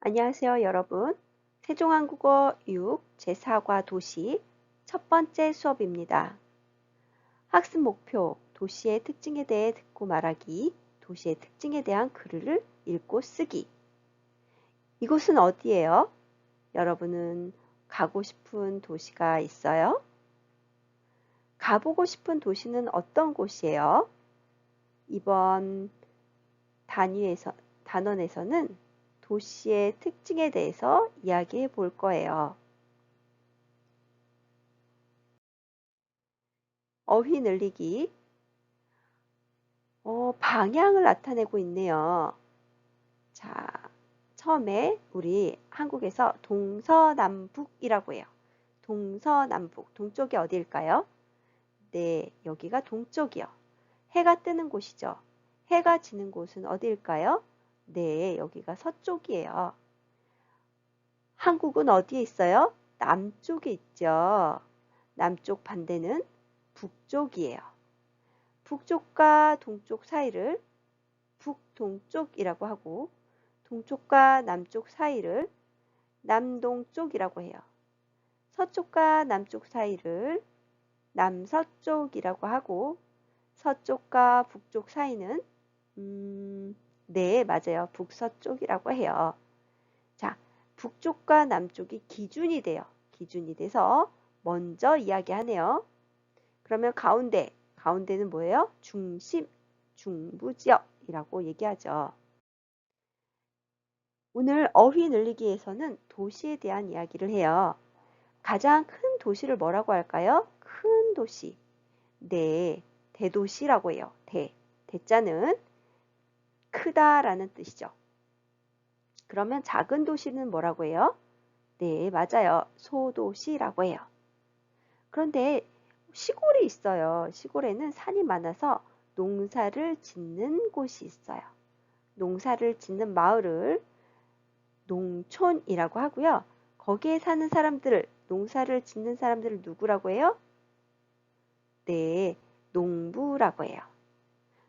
안녕하세요, 여러분. 세종한국어 6 제4과 도시 첫 번째 수업입니다. 학습 목표, 도시의 특징에 대해 듣고 말하기, 도시의 특징에 대한 글을 읽고 쓰기. 이곳은 어디예요? 여러분은 가고 싶은 도시가 있어요? 가보고 싶은 도시는 어떤 곳이에요? 이번 단위에서, 단원에서는 도시의 특징에 대해서 이야기해 볼 거예요. 어휘 늘리기. 어, 방향을 나타내고 있네요. 자, 처음에 우리 한국에서 동서남북이라고 해요. 동서남북. 동쪽이 어디일까요? 네, 여기가 동쪽이요. 해가 뜨는 곳이죠. 해가 지는 곳은 어디일까요? 네, 여기가 서쪽이에요. 한국은 어디에 있어요? 남쪽에 있죠. 남쪽 반대는 북쪽이에요. 북쪽과 동쪽 사이를 북동쪽이라고 하고 동쪽과 남쪽 사이를 남동쪽이라고 해요. 서쪽과 남쪽 사이를 남서쪽이라고 하고 서쪽과 북쪽 사이는 음, 네, 맞아요. 북서쪽이라고 해요. 자, 북쪽과 남쪽이 기준이 돼요. 기준이 돼서 먼저 이야기하네요. 그러면 가운데, 가운데는 뭐예요? 중심, 중부지역이라고 얘기하죠. 오늘 어휘 늘리기에서는 도시에 대한 이야기를 해요. 가장 큰 도시를 뭐라고 할까요? 큰 도시. 네, 대도시라고 해요. 대. 대자는 크다라는 뜻이죠. 그러면 작은 도시는 뭐라고 해요? 네, 맞아요. 소도시라고 해요. 그런데 시골이 있어요. 시골에는 산이 많아서 농사를 짓는 곳이 있어요. 농사를 짓는 마을을 농촌이라고 하고요. 거기에 사는 사람들을, 농사를 짓는 사람들을 누구라고 해요? 네, 농부라고 해요.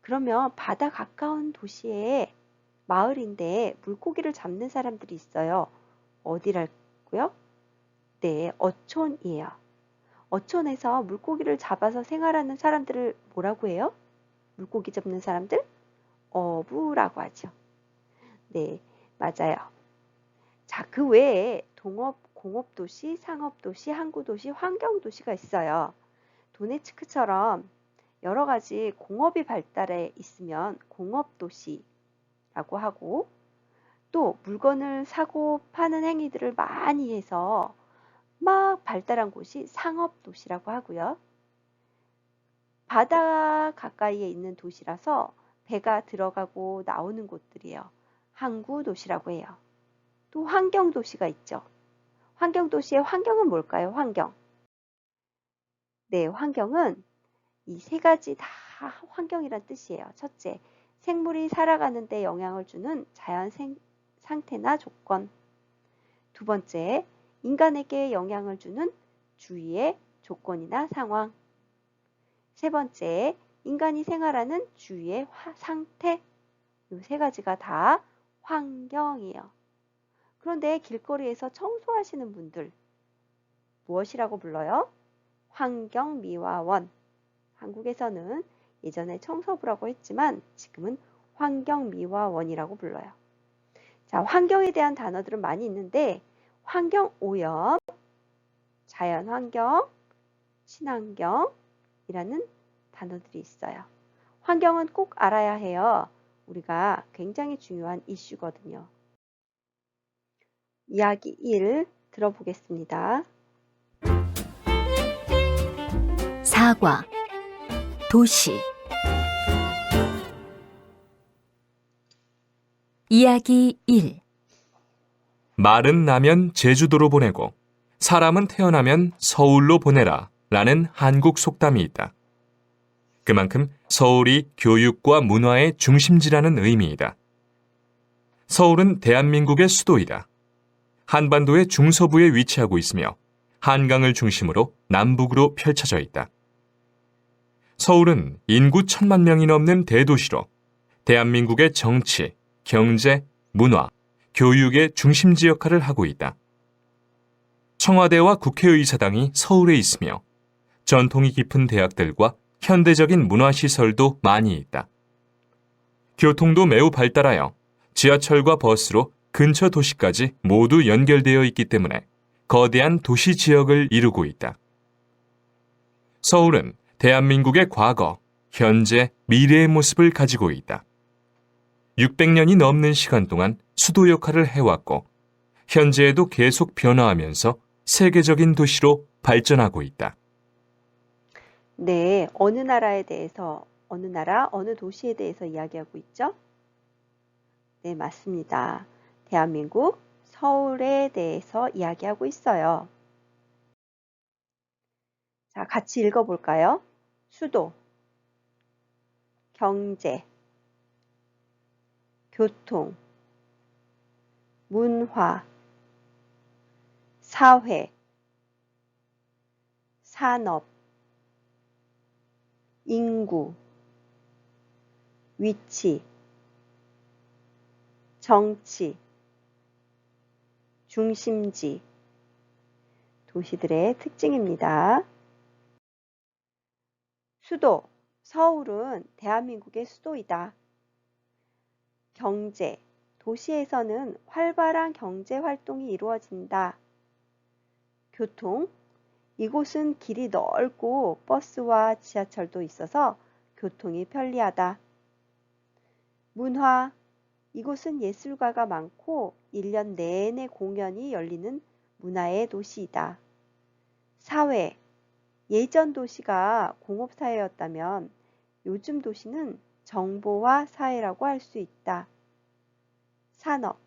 그러면 바다 가까운 도시에 마을인데 물고기를 잡는 사람들이 있어요. 어디랄고요? 네, 어촌이에요. 어촌에서 물고기를 잡아서 생활하는 사람들을 뭐라고 해요? 물고기 잡는 사람들? 어부라고 하죠. 네, 맞아요. 자, 그 외에 동업, 공업도시, 상업도시, 항구도시, 환경도시가 있어요. 도네츠크처럼 여러 가지 공업이 발달해 있으면 공업도시라고 하고 또 물건을 사고 파는 행위들을 많이 해서 막 발달한 곳이 상업도시라고 하고요. 바다 가까이에 있는 도시라서 배가 들어가고 나오는 곳들이에요. 항구도시라고 해요. 또 환경도시가 있죠. 환경도시의 환경은 뭘까요? 환경. 네, 환경은 이 세 가지 다 환경이란 뜻이에요. 첫째, 생물이 살아가는 데 영향을 주는 자연 생, 상태나 조건. 두 번째, 인간에게 영향을 주는 주위의 조건이나 상황. 세 번째, 인간이 생활하는 주위의 화, 상태. 이 세 가지가 다 환경이에요. 그런데 길거리에서 청소하시는 분들 무엇이라고 불러요? 환경미화원. 한국에서는 예전에 청소부라고 했지만 지금은 환경미화원이라고 불러요. 자, 환경에 대한 단어들은 많이 있는데 환경오염, 자연환경, 친환경이라는 단어들이 있어요. 환경은 꼭 알아야 해요. 우리가 굉장히 중요한 이슈거든요. 이야기 1 들어보겠습니다. 사과 도시 이야기 1 말은 나면 제주도로 보내고 사람은 태어나면 서울로 보내라 라는 한국 속담이 있다. 그만큼 서울이 교육과 문화의 중심지라는 의미이다. 서울은 대한민국의 수도이다. 한반도의 중서부에 위치하고 있으며 한강을 중심으로 남북으로 펼쳐져 있다. 서울은 인구 천만 명이 넘는 대도시로 대한민국의 정치, 경제, 문화, 교육의 중심지 역할을 하고 있다. 청와대와 국회의사당이 서울에 있으며 전통이 깊은 대학들과 현대적인 문화시설도 많이 있다. 교통도 매우 발달하여 지하철과 버스로 근처 도시까지 모두 연결되어 있기 때문에 거대한 도시 지역을 이루고 있다. 서울은 대한민국의 과거, 현재, 미래의 모습을 가지고 있다. 600년이 넘는 시간 동안 수도 역할을 해왔고, 현재에도 계속 변화하면서 세계적인 도시로 발전하고 있다. 네, 어느 나라에 대해서, 어느 나라, 어느 도시에 대해서 이야기하고 있죠? 네, 맞습니다. 대한민국 서울에 대해서 이야기하고 있어요. 자, 같이 읽어볼까요? 수도, 경제, 교통, 문화, 사회, 산업, 인구, 위치, 정치, 중심지, 도시들의 특징입니다. 수도, 서울은 대한민국의 수도이다. 경제, 도시에서는 활발한 경제 활동이 이루어진다. 교통, 이곳은 길이 넓고 버스와 지하철도 있어서 교통이 편리하다. 문화, 이곳은 예술가가 많고 1년 내내 공연이 열리는 문화의 도시이다. 사회, 예전 도시가 공업사회였다면 요즘 도시는 정보화 사회라고 할 수 있다. 산업,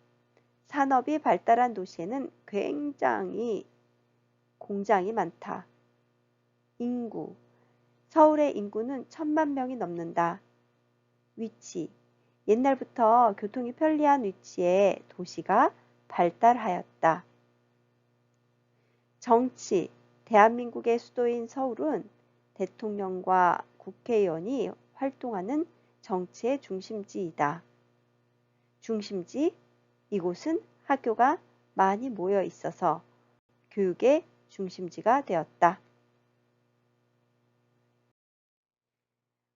산업이 발달한 도시에는 굉장히 공장이 많다. 인구, 서울의 인구는 천만 명이 넘는다. 위치, 옛날부터 교통이 편리한 위치에 도시가 발달하였다. 정치, 대한민국의 수도인 서울은 대통령과 국회의원이 활동하는 정치의 중심지이다. 중심지, 이곳은 학교가 많이 모여 있어서 교육의 중심지가 되었다.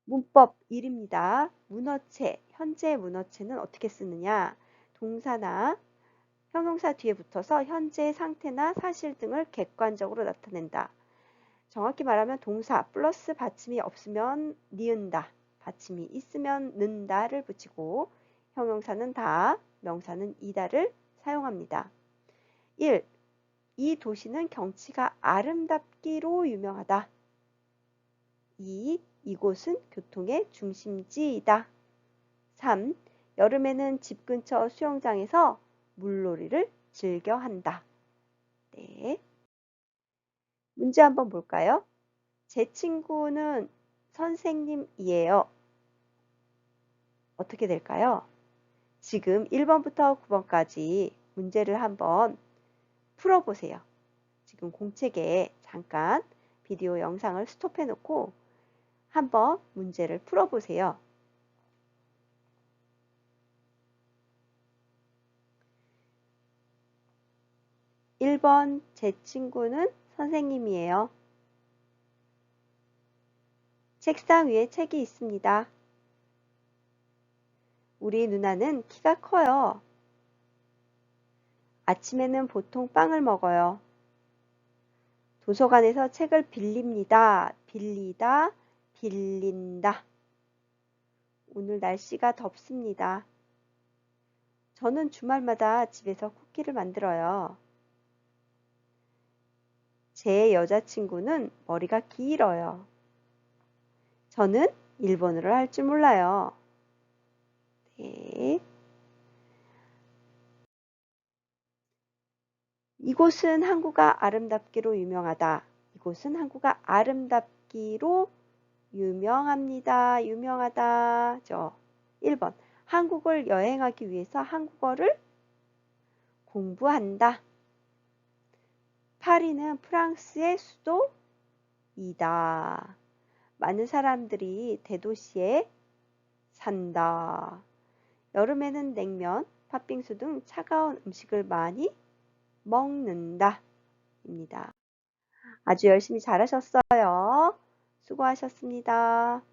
문법 1입니다. 문어체, 현재 문어체는 어떻게 쓰느냐? 동사나 형용사 뒤에 붙어서 현재의 상태나 사실 등을 객관적으로 나타낸다. 정확히 말하면 동사 플러스 받침이 없으면 니은다. 받침이 있으면 는다를 붙이고 형용사는 다, 명사는 이다를 사용합니다. 1. 이 도시는 경치가 아름답기로 유명하다. 2. 이곳은 교통의 중심지이다. 3. 여름에는 집 근처 수영장에서 물놀이를 즐겨 한다. 네. 문제 한번 볼까요? 제 친구는 선생님이에요. 어떻게 될까요? 지금 1번부터 9번까지 문제를 한번 풀어보세요. 지금 공책에 잠깐 비디오 영상을 스톱해 놓고 한번 문제를 풀어보세요. 1번 제 친구는 선생님이에요. 책상 위에 책이 있습니다. 우리 누나는 키가 커요. 아침에는 보통 빵을 먹어요. 도서관에서 책을 빌립니다. 빌리다, 빌린다. 오늘 날씨가 덥습니다. 저는 주말마다 집에서 쿠키를 만들어요. 제 여자친구는 머리가 길어요. 저는 일본어를 할 줄 몰라요. 네. 이곳은 항구가 아름답기로 유명하다. 이곳은 항구가 아름답기로 유명합니다. 유명하다. 죠. 1번. 한국을 여행하기 위해서 한국어를 공부한다. 파리는 프랑스의 수도이다. 많은 사람들이 대도시에 산다. 여름에는 냉면, 팥빙수 등 차가운 음식을 많이 먹는다. 입니다. 아주 열심히 잘하셨어요. 수고하셨습니다.